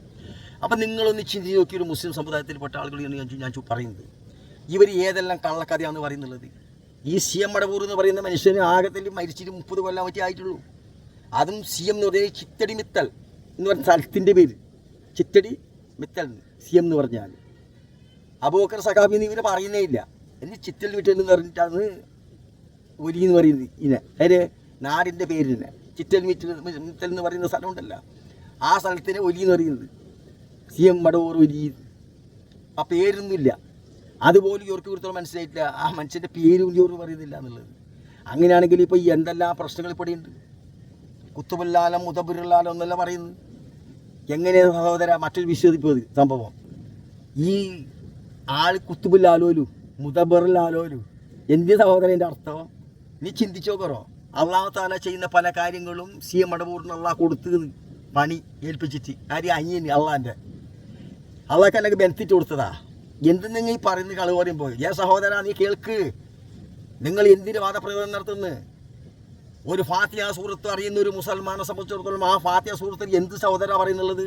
അപ്പം നിങ്ങളൊന്ന് ചിന്തി നോക്കി ഒരു മുസ്ലിം സമുദായത്തിൽപ്പെട്ട ആളുകളെയാണ് ഞാൻ ഞാൻ പറയുന്നത്. ഇവർ ഏതെല്ലാം കള്ളക്കഥയാണെന്ന് പറയുന്നുള്ളത്? ഈ സി എം മടവൂർ എന്ന് പറയുന്ന മനുഷ്യന് ആകത്തിൽ മരിച്ചിട്ട് മുപ്പത് കൊല്ലം പറ്റി ആയിട്ടുള്ളൂ. അതും സി എം എന്ന് പറയുന്നത് ചിത്തടി മിത്തൽ എന്ന് പറഞ്ഞ സ്ഥലത്തിന്റെ പേര്. ചിത്തടി മിത്തൽ സി എം എന്ന് പറഞ്ഞാൽ അബൂബക്കർ സഖാബി എന്ന് ഇവർ പറയുന്നേ ഇല്ല. എന്നെ ചിത്തൽ മിറ്റൽ എന്ന് പറഞ്ഞിട്ടാണ് ഒരി എന്ന് പറയുന്നത് ഇനെ അതായത് നാടിന്റെ പേരിനെ ചിറ്റൽ മിറ്റൽ മിത്തൽ എന്ന് പറയുന്ന സ്ഥലമുണ്ടല്ലോ. ആ സ്ഥലത്തിന് ഒലി എന്ന് പറയുന്നത്. സി എം മടവൂർ ഒലി ആ പേരൊന്നുമില്ല. അതുപോലും ഇവർക്ക് ഇവിടുത്തെ മനസ്സിലായിട്ടില്ല. ആ മനുഷ്യന്റെ പേരും ഇവർ പറയുന്നില്ല എന്നുള്ളത്. അങ്ങനെയാണെങ്കിൽ ഇപ്പോൾ ഈ എന്തെല്ലാം പ്രശ്നങ്ങൾ ഇവിടെ ഉണ്ട് കുത്തുബുല്ലാലം മുതബുല്ലാലം എന്നല്ല പറയുന്നത്. എങ്ങനെയാണ് സഹോദര മറ്റൊരു വിശ്വസിപ്പത് സംഭവം. ഈ ആൾ കുത്തുബുല്ലാലോലു മുതബറുലാലോലു എന്ത് സഹോദരന്റെ അർത്ഥം? നീ ചിന്തിച്ചോ കുറോ അള്ളാഹു താല ചെയ്യുന്ന പല കാര്യങ്ങളും സി എം മടപൂറിന് അള്ളാഹ് കൊടുത്ത് പണി ഏൽപ്പിച്ചിട്ട് കാര്യം അനിയന് അള്ളാന്റെ അള്ളാഹ് എനിക്ക് ബെനിഫിറ്റ് കൊടുത്തതാ. എന്തെന്നെങ്കിൽ ഈ പറയുന്ന കളി പറയുമ്പോൾ ഏ സഹോദര നീ കേൾക്ക്. നിങ്ങൾ എന്തിന് വാദപ്രയോഗം നടത്തുന്നു? ഒരു ഫാത്തിയ സുഹൃത്ത് അറിയുന്ന ഒരു മുസൽമാനെ സംബന്ധിച്ചിടത്തോളം ആ ഫാത്തിയ സുഹൃത്തിൽ എന്ത് സഹോദര പറയുന്നുള്ളത്?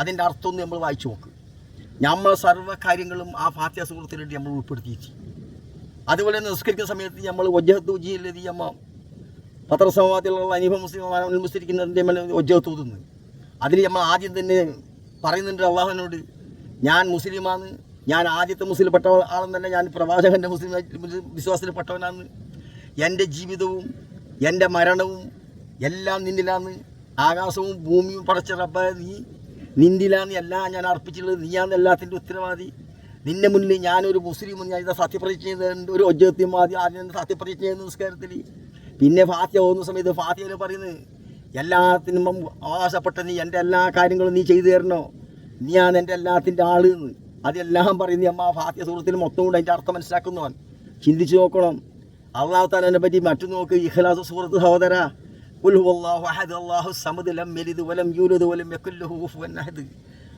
അതിന്റെ അർത്ഥം നമ്മൾ വായിച്ചു നോക്ക്. നമ്മൾ സർവ കാര്യങ്ങളും ആ ഫാത്തിയ സൂറത്തിൽ നമ്മൾ ഉൾപ്പെടുത്തിയിട്ട് അതുപോലെ നിസ്കരിക്കുന്ന സമയത്ത് നമ്മൾ ഒജ്ജഹത്ത് ഉജിയിലെത്തി അമ്മ പത്രസമൂഹത്തിലുള്ള അനീഫ മുസ്ലിം മുസ്ലിക്കുന്നതിന്റെ മേലെ ഒജ്ജഹത്ത് ഊതുന്നു അതിൽ നമ്മൾ ആദ്യം തന്നെ പറയുന്നുണ്ട് അള്ളാഹുവിനോട് ഞാൻ മുസ്ലിമാണ്. ഞാൻ ആദ്യത്തെ മുസ്ലിം പെട്ട തന്നെ ഞാൻ പ്രവാചകന്റെ മുസ്ലിം വിശ്വാസത്തിൽപ്പെട്ടവനാണ്. എന്റെ ജീവിതവും എന്റെ മരണവും എല്ലാം നിന്നിലാന്ന് ആകാശവും ഭൂമിയും പടച്ച റബ്ബ നീ നിന്നിലാന്ന് എല്ലാം ഞാൻ അർപ്പിച്ചിട്ടുള്ളത്. നീയാന്ന് എല്ലാത്തിന്റെ ഉത്തരവാദി. നിന്നെ മുന്നിൽ ഞാനൊരു മുസ്ലിം ഞാൻ ഇതാ സത്യപ്രതിജ്ഞ ചെയ്തിട്ടുണ്ട് ഒരു ഒജ്ജത്യം ആദ്യം ആദ്യം സത്യപ്രതിജ്ഞ ചെയ്യുന്ന നിസ്കാരത്തിൽ. പിന്നെ ഫാത്യ പോകുന്ന സമയത്ത് ഫാത്യയിൽ പറയുന്നത് എല്ലാത്തിനും അവകാശപ്പെട്ട നീ എന്റെ എല്ലാ കാര്യങ്ങളും നീ ചെയ്തു തരണോ? നീയാണ് എന്റെ എല്ലാത്തിന്റെ ആൾ എന്ന്. അതെല്ലാം പറയുന്ന അമ്മ ഫാത്തിയ സുഹൃത്തിന് മൊത്തം കൊണ്ട് അതിന്റെ അർത്ഥം മനസ്സിലാക്കുന്നവൻ. ചിന്തിച്ചു നോക്കണം. അള്ളാഹു താലനെ പറ്റി മറ്റു നോക്ക്. ഇഖ്ലാസ് സൂറത്ത് സഹോദര.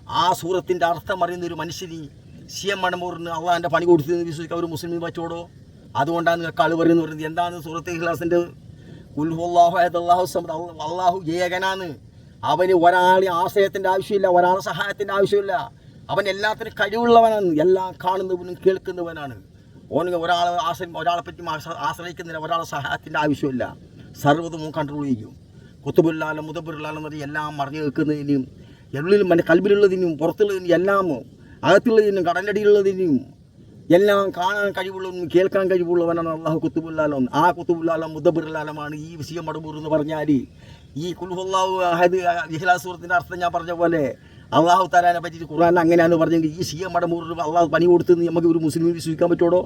ആ സൂറത്തിന്റെ അർത്ഥം അറിയുന്ന ഒരു മനുഷ്യന് സി എം മണമൂറിന് അള്ളാഹിന്റെ പണി കൊടുത്തിരുന്നു വിശ്വസിക്കാൻ ഒരു മുസ്ലിം പറ്റോടോ അതുകൊണ്ടാണ് നിങ്ങൾക്ക് ആൾ പറയുന്നത് എന്താണ് സൂറത്ത് ഇഖ്ലാസിന്റെ? ഖുൽ ഹുവല്ലാഹു അഹദ്. അല്ലാഹു സമദ്. അള്ള- അള്ളാഹു ഏകനാണ്. അവന് ഒരാളെ ആശ്രയത്തിന്റെ ആവശ്യമില്ല ഒരാളെ സഹായത്തിന്റെ ആവശ്യമില്ല. അവൻ എല്ലാത്തിനും കഴിവുള്ളവനാണ് എല്ലാം കാണുന്നവനും കേൾക്കുന്നവനാണ്. ഓന് ഒരാളെ ആശ്രയം ഒരാളെ പറ്റി ആശ്രയിക്കുന്നില്ല ഒരാളെ സഹായത്തിന്റെ ആവശ്യമില്ല. സർവതും കൺട്രോൾ ചെയ്യും. കുത്തുബുല്ലാലും എന്ന് പറഞ്ഞ് എല്ലാം മറിഞ്ഞു വെക്കുന്നതിനും എള്ളിലും മറ്റേ കൽബിലുള്ളതിനും പുറത്തുള്ളതിനും എല്ലാം അകത്തുള്ളതിനും കടലടിയിലുള്ളതിനും എല്ലാം കാണാൻ കഴിവുള്ളവനും കേൾക്കാൻ കഴിവുള്ളവനാണ് അള്ളാഹു കുത്തുബുല്ലാലം. ആ കുത്തുബുല്ലാലം മുദബുറലാലമാണ് ഈ വിഷയം മടബൂർ എന്ന് പറഞ്ഞാൽ. ഈ കുൽഹുല്ലാഹു അഹദ് ഇഖ്ലാസൂറത്തിന്റെ അർത്ഥം ഞാൻ പറഞ്ഞ പോലെ അള്ളാഹു താലാനെ പറ്റി ഖുർആൻ അങ്ങനെയാണ് പറഞ്ഞെങ്കിൽ ഈ ഷിയ മടമൂർ അള്ളാഹു പണി കൊടുത്തെന്ന് നമുക്ക് ഒരു മുസ്ലിം വിശ്വസിക്കാൻ പറ്റുമോ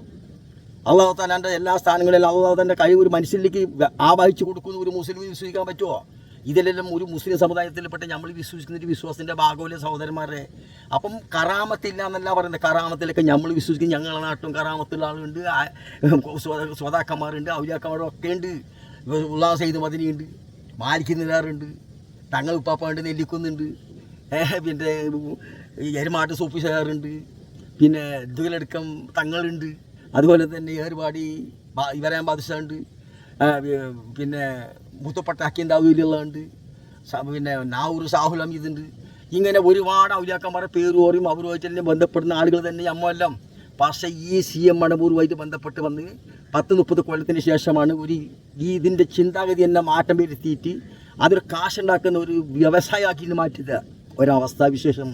അള്ളാഹു താലാന്റെ എല്ലാ സ്ഥാനങ്ങളിലും അള്ളാഹു തന്റെ കഴിവ് ഒരു മനുഷ്യനിലേക്ക് ആവാഹിച്ചു കൊടുക്കുന്ന ഒരു മുസ്ലിം വിശ്വസിക്കാൻ പറ്റുമോ ഇതിലെല്ലാം ഒരു മുസ്ലിം സമുദായത്തിൽപ്പെട്ട നമ്മൾ വിശ്വസിക്കുന്ന ഒരു വിശ്വാസത്തിന്റെ ഭാഗമല്ലേ സഹോദരന്മാരെ? അപ്പം കറാമത്തില്ല എന്നല്ല പറയുന്നത്. കറാമത്തിലൊക്കെ നമ്മൾ വിശ്വസിക്കുന്ന ഞങ്ങളുടെ നാട്ടിലും കറാമത്തുള്ള ആളുണ്ട്. സ്വതാക്കന്മാരുണ്ട് ഔലിയാക്കന്മാരും ഒക്കെ ഉണ്ട്. ഉല്ലാസ് ചെയ്ത് മതിനിയുണ്ട് മാലിക്കുന്നില്ലാറുണ്ട് തങ്ങൾ ഉപ്പാപ്പുണ്ട് നെല്ലിക്കുന്നുണ്ട്. പിന്നെ എരുമാട്ട് സൂപ്പ് ചെയ്യാറുണ്ട് പിന്നെ ദുഖലടുക്കം തങ്ങളുണ്ട്. അതുപോലെ തന്നെ ഏർപാടി ഇവരാൻ ബാധിച്ചുണ്ട് പിന്നെ മുത്തപ്പട്ടാക്കിന്റെ അവയിലുള്ളതുണ്ട് പിന്നെ നാവൂർ സാഹുൽ അമീദുണ്ട് ഇങ്ങനെ ഒരുപാട് ഔലിയാക്കന്മാരെ പേര് ഓറിയും അവരുമായിട്ട് ബന്ധപ്പെടുന്ന ആളുകൾ തന്നെ അമ്മല്ലം പക്ഷേ ഈ സി എം മണപൂർവായിട്ട് ബന്ധപ്പെട്ട് വന്ന് പത്ത് മുപ്പത് കൊല്ലത്തിന് ശേഷമാണ് ഒരു ഈ ഇതിന്റെ ചിന്താഗതി തന്നെ മാറ്റം വരുത്തിയിട്ട് അതൊരു കാശുണ്ടാക്കുന്ന ഒരു വ്യവസായമാക്കി മാറ്റിയത് ഒരവസ്ഥാവിശേഷം.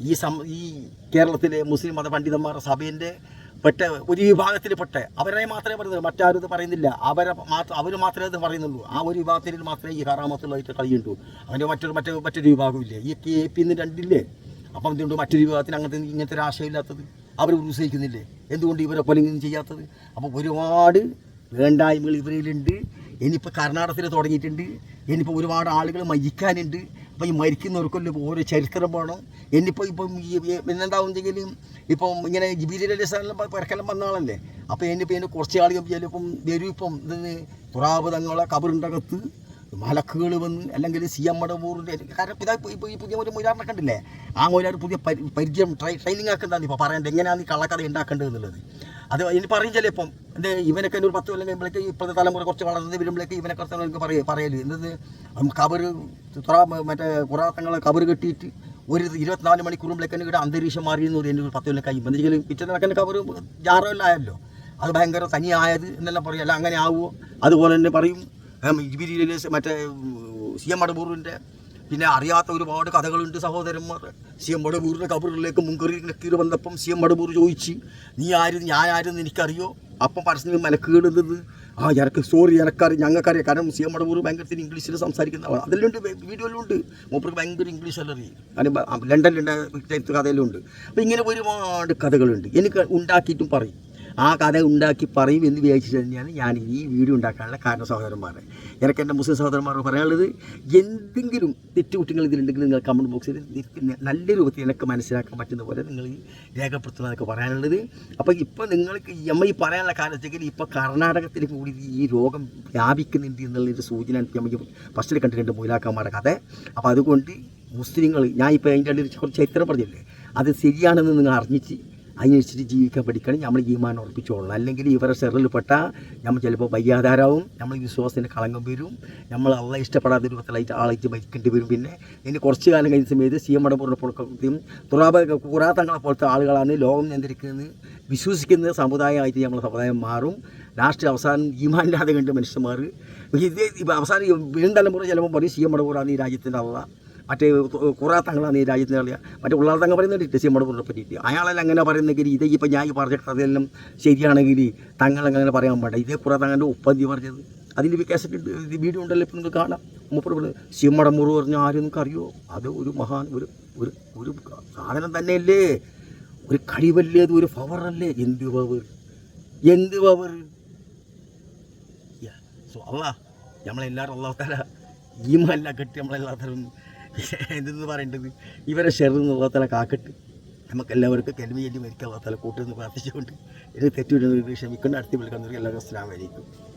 ഈ സം ഈ കേരളത്തിലെ മുസ്ലിം മത പണ്ഡിതന്മാരുടെ സഭേന്റെ പെട്ട ഒരു വിഭാഗത്തിൽ അവരെ മാത്രമേ പറയുന്നുള്ളൂ. മറ്റാരും ഇത് പറയുന്നില്ല. അവരെ മാത്രം അവർ മാത്രമേ ഇത് പറയുന്നുള്ളൂ. ആ ഒരു വിഭാഗത്തിൽ മാത്രമേ ഈ ഹറാമത്തുള്ളതായിട്ട് കഴിയുള്ളൂ അങ്ങനെ മറ്റൊരു മറ്റൊരു മറ്റൊരു വിഭാഗമില്ലേ ഈ കെ പി എന്ന് രണ്ടില്ലേ? അപ്പം എന്തുകൊണ്ട് മറ്റൊരു വിഭാഗത്തിന് അങ്ങനത്തെ ഇങ്ങനത്തെ ഒരു ആശയമില്ലാത്തത്? അവർ ഉത്സഹിക്കുന്നില്ലേ? എന്തുകൊണ്ട് ഇവരെ പോലെ ഇങ്ങനെ ചെയ്യാത്തത്? അപ്പോൾ ഒരുപാട് വേണ്ടായ്മകൾ ഇവരിലുണ്ട്. ഇനിയിപ്പോൾ കർണാടകത്തിൽ തുടങ്ങിയിട്ടുണ്ട്. ഇനിയിപ്പോൾ ഒരുപാട് ആളുകൾ മരിക്കാനുണ്ട്. അപ്പോൾ ഈ മരിക്കുന്നവർക്കെല്ലാം ഓരോ ചരിത്രം വേണം ഇനിയിപ്പോൾ ഇപ്പം ഈ ഇപ്പം ഇങ്ങനെ ജിബിലിലെല്ലാം പിറക്കെല്ലാം വന്ന ആളല്ലേ? അപ്പോൾ ഇനിയിപ്പോൾ ഇതിന് കുറച്ച് ആളുകൾ ചിലപ്പം വരും ഇപ്പം ഇതിന് തുറാപതങ്ങളെ കബറിന്റെ മലക്കുകൾ വന്ന് അല്ലെങ്കിൽ സി എം മടവൂറിന്റെ കാരണം ഇതാ ഇപ്പോൾ ഈ പുതിയ ഒരു മൊയിലാറിനെ കണ്ടില്ലേ? ആ മൊയിലാർ പുതിയ പരി- പരിചയം ട്രൈ ട്രെയിനിങ് ആക്കുന്നതാണ് ഇപ്പോൾ പറയേണ്ടത് എങ്ങനെയാണ് ഈ കള്ളക്കഥ ഉണ്ടാക്കേണ്ടത് എന്നുള്ളത്. അത് ഇനി പറയും ചിലപ്പം എന്റെ ഇവനൊക്കെ ഒരു പത്ത് കൊല്ലം കഴിയുമ്പോഴേക്ക് ഇപ്പോഴത്തെ തലമുറ കുറച്ച് വളർന്ന് വരുമ്പോഴേക്ക് ഇവനെ കുറച്ച് എനിക്ക് പറയ പറയൽ. എന്തത് കബറ് തുറ മറ്റേ കുറാത്തങ്ങൾ കബറ് കെട്ടിയിട്ട് ഒരു ഇരുപത്തിനാല് മണിക്കൂറുമ്പോഴേക്ക് ഇവിടെ അന്തരീക്ഷം പറയും എന്റെ ഒരു പത്ത് കൊല്ലം കഴിയുമ്പോൾ എന്തെങ്കിലും പിറ്റേ കബറ് ജാറല്ലായല്ലോ. അത് ഭയങ്കര തനിയായത് എന്നെല്ലാം പറയും. അല്ല അങ്ങനെ ആവുമോ അതുപോലെ തന്നെ പറയും. ജിബിരിയിലെ മറ്റേ സി എം മടബൂറിന്റെ പിന്നെ അറിയാത്ത ഒരുപാട് കഥകളുണ്ട് സഹോദരന്മാർ. സി എം മടബൂറിന്റെ കബറിലേക്ക് മുൻകറി നക്കീർ വന്നപ്പം സി എം മടബൂർ ചോദിച്ച് നീ ആരും? ഞാൻ ആരും എനിക്കറിയോ? അപ്പം പരസ്യം മെനക്കേടുന്നത് ആ എനക്ക് സോറി എനക്കറി ഞങ്ങൾക്കറിയാം. കാരണം സി എം മടബൂർ ഭയങ്കരത്തിന് ഇംഗ്ലീഷിൽ സംസാരിക്കുന്ന ആളാണ് അതിലുണ്ട് വീഡിയോയിലുണ്ട് മൂപ്പർക്ക് ഭയങ്കര ഇംഗ്ലീഷ് അല്ലറി കാരണം ലണ്ടനിലുണ്ട് കഥയിലുണ്ട് അപ്പോൾ ഇങ്ങനെ ഒരുപാട് കഥകളുണ്ട്. എനിക്ക് ഉണ്ടാക്കിയിട്ടും പറയും. ആ കഥ ഉണ്ടാക്കി പറയും എന്ന് വിചാരിച്ചിട്ട് തന്നെയാണ് ഞാൻ ഈ വീഡിയോ ഉണ്ടാക്കാനുള്ള കാരണം സഹോദരന്മാരെ. എനിക്ക് എന്റെ മുസ്ലിം സഹോദരന്മാർ പറയാനുള്ളത് എന്തെങ്കിലും തെറ്റുകുറ്റങ്ങൾ ഇതിലുണ്ടെങ്കിൽ നിങ്ങൾ കമന്റ് ബോക്സിൽ നല്ല രൂപത്തിൽ എനിക്ക് മനസ്സിലാക്കാൻ പറ്റുന്ന പോലെ നിങ്ങൾ ഈ രേഖപ്പെടുത്തണമെന്നൊക്കെ പറയാനുള്ളത്. അപ്പോൾ ഇപ്പോൾ നിങ്ങൾക്ക് നമ്മൾ ഈ പറയാനുള്ള കാരണത്തേക്ക് ഇപ്പോൾ കർണാടകത്തിൽ കൂടി ഈ രോഗം വ്യാപിക്കുന്നുണ്ട് എന്നുള്ളൊരു സൂചന എനിക്ക് നമുക്ക് ഫസ്റ്റിൽ കണ്ടിട്ടുണ്ട് മൂലാക്കന്മാരുടെ കഥ. അപ്പോൾ അതുകൊണ്ട് മുസ്ലിങ്ങൾ ഞാൻ ഇപ്പോൾ അതിന്റെ ഇടയിൽ കുറച്ച് ചരിത്രം പറഞ്ഞില്ലേ? അത് ശരിയാണെന്ന് നിങ്ങൾ അറിഞ്ഞിട്ട് അതിനനുസരിച്ച് ജീവിക്കാൻ പഠിക്കണം. നമ്മൾ ഈമാൻ ഉറപ്പിച്ചോളണം. അല്ലെങ്കിൽ ഇവരെ സെറിൽപ്പെട്ട നമ്മൾ ചിലപ്പോൾ വയ്യാതാരാവും. നമ്മൾ വിശ്വാസത്തിന്റെ കളങ്കം വരും. നമ്മൾ അള്ള ഇഷ്ടപ്പെടാത്ത രൂപത്തിലായിട്ട് ആളായിട്ട് മരിക്കേണ്ടി വരും. പിന്നെ ഇനി കുറച്ച് കാലം കഴിഞ്ഞ സമയത്ത് സി എം മടപ്പുറ പുറത്തും തുറാബ കുറാത്തങ്ങളെ പോലത്തെ ആളുകളാണ് ലോകം നിയന്ത്രിക്കുന്നത്. വിശ്വസിക്കുന്ന സമുദായമായിട്ട് നമ്മൾ സമുദായം മാറും. ലാസ്റ്റ് അവസാനം ഈമാനില്ലാതെ കണ്ട് മനുഷ്യന്മാർ ഇത് അവസാനം വീണ്ടും തലമുറ ചിലപ്പോൾ പറയും സി എം മടപ്പുറാണ് ഈ രാജ്യത്തിന്റെ അള്ള മറ്റേ കുറേ തങ്ങളാണ് ഈ രാജ്യത്തിന് അറിയാം മറ്റേ ഉള്ളാൾ തങ്ങൾ പറയുന്നുണ്ട് സി മടപ്പൂരിനെ പറ്റിയിട്ട് അയാളെല്ലാം അങ്ങനെ പറയുന്നെങ്കിൽ ഇതേ ഇപ്പം ഞാൻ ഈ പറഞ്ഞ കഥയെല്ലാം ശരിയാണെങ്കിൽ തങ്ങളങ്ങനെ പറയാൻ പാടില്ല. ഇതേ കുറേ തങ്ങളുടെ ഉപ്പന്തി പറഞ്ഞത്. അതിന്റെ വികാസത്തിൽ വീഡിയോ ഉണ്ടല്ലോ ഇപ്പം നിങ്ങൾക്ക് കാണാം. മൂപ്പർ പറഞ്ഞു സിമ്മടമുറു പറഞ്ഞ ആരും നിങ്ങൾക്ക് അറിയോ? അത് ഒരു മഹാൻ ഒരു ഒരു ഒരു സാധനം തന്നെയല്ലേ. ഒരു കഴിവല്ലേ അത് ഒരു പവറല്ലേ എന്ത് പവർ എന്ത് പവർ സോ അള്ളാ നമ്മളെല്ലാവരും അള്ളാഹത്താല ഈമല്ല കെട്ടി നമ്മളെല്ലാത്തരും എന്തെന്ന് പറയേണ്ടത്? ഇവരെ ഷെറിന്ന് തല കാക്കട്ട്. നമുക്കെല്ലാവർക്കും കെൽമി ചൊല്ലി മരിക്കാൻ തല കൂട്ടുമെന്ന് പ്രാർത്ഥിച്ചുകൊണ്ട്. ഇത് തെറ്റുവിടുന്നവർക്ക് ക്ഷമിക്കൊണ്ട് അടുത്ത് വിളിക്കുന്നവർക്ക് എല്ലാവർക്കും അസ്ലാം വലൈക്കും